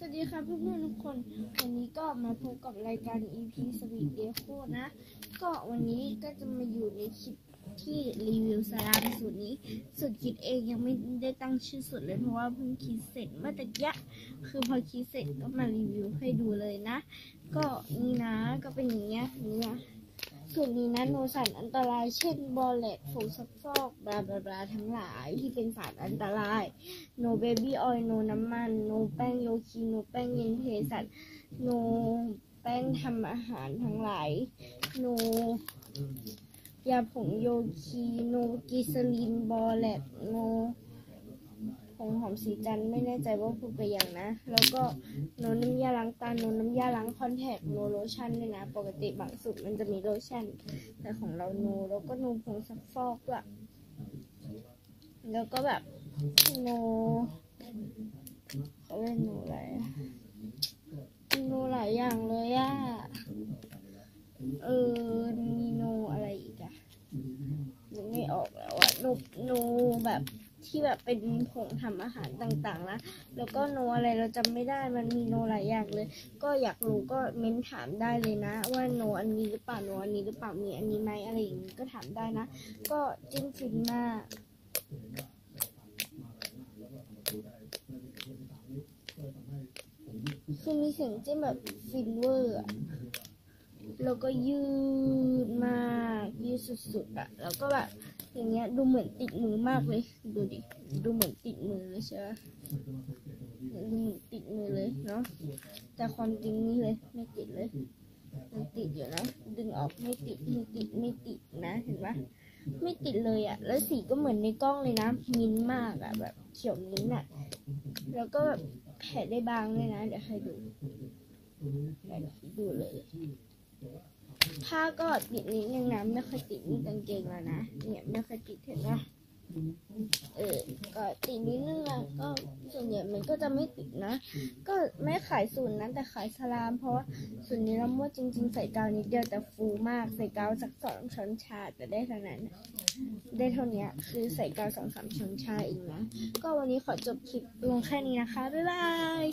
สวัสดีครับเพื่อนๆทุกคน วันนี้ก็มาพบกับรายการ EP Sweet Deco นะ ก็วันนี้ก็จะมาอยู่ในคลิปที่รีวิวสลามสูตรนี้สูตรคิดเองยังไม่ได้ตั้งชื่อสูตรเลยเพราะว่าเพิ่งคิดเสร็จเมื่อตะกี้คือพอคิดเสร็จก็มารีวิวให้ดูเลยนะ ก็นี่นะก็เป็นอย่างเงี้ยเนี่ย ส่วนนี้นะโนสารอันตราย เช่น บอลเลตผงซักฟอกบลาบลาบลาทั้งหลายที่เป็นสารอันตราย โนเบบี้ออยล์โนน้ำมัน โนแป้งโยคีโนแป้งเย็นเพสัตโนแป้งทำอาหารทั้งหลาย โนยาผงโยคี โนกิสลินบอแลบโน ผงหอมสีจันไม่แน่ใจว่าพูดไปอย่างนะ แล้วก็โนน้ำยาล้างตาโนน้ำยาล้างคอนแทคโนโลชั่นด้วยนะ ปกติบางสูตรมันจะมีโลชั่น แต่ของเราโนแล้วก็โนผงซักฟอกด้วยแล้วก็แบบโนเขาเล่นโนอะไรโนหลายอย่างเลยอะเออมีโนอะไรอีกอะนึกไม่ออกแล้วอะโนโน แบบที่แบบเป็นผงทำอาหารต่างๆนะแล้วก็โนอะไรเราจำไม่ได้มันมีโนหลายอย่างเลย ก็อยากรู้ก็เม้นถามได้เลยนะ ว่าโนอันนี้หรือเปล่าโนอันนี้หรือเปล่ามีอันนี้ไหมอะไรอย่างนี้ก็ถามได้นะ ก็จิ้มฟินมากคือมีเสียงจิ้มแบบฟินเวอร์อะแล้วก็ยืดมาก ยืดสุดๆอะแล้วก็แบบ อย่างเงี้ยดูเหมือนติดมือมากเลย ดูดิ ดูเหมือนติดมือเลยใช่ไหมดูเหมือนติดมือเลยเนาะ แต่ความจริงนี่เลยไม่ติดเลยมันติดอยู่นะ ดึงออกไม่ติดไม่ติดไม่ติดนะ เห็นปะไม่ติดเลยอะแล้วสีก็เหมือนในกล้องเลยนะ มิ้นมากอะแบบเขียวมิ้นท์อะแล้วก็แบบแผลได้บางเลยนะ เดี๋ยวให้ดูเดี๋ยวให้ดูเลย ผ้าก็ติดนิดนึงนะไม่ค่อยติดนี่กางเกงแล้วนะ เนี่ยไม่ค่อยติดเห็นปะเออ ก็ติดนิดนึงอะก็ส่วนใหญ่มันก็จะไม่ติดนะ ก็ไม่ขายศูนย์นั้นแต่ขายสลาม เพราะว่าส่วนนี้เรามั่วจริง ๆ ใส่กาวนิดเดียวแต่ฟูมาก ใส่กาวสักสองช้อนชาแต่ได้เท่านั้น ได้เท่านี้คือใส่กาวสองสามช้อนชาเองนะ ก็วันนี้ขอจบคลิปลงแค่นี้นะคะ บ๊ายบาย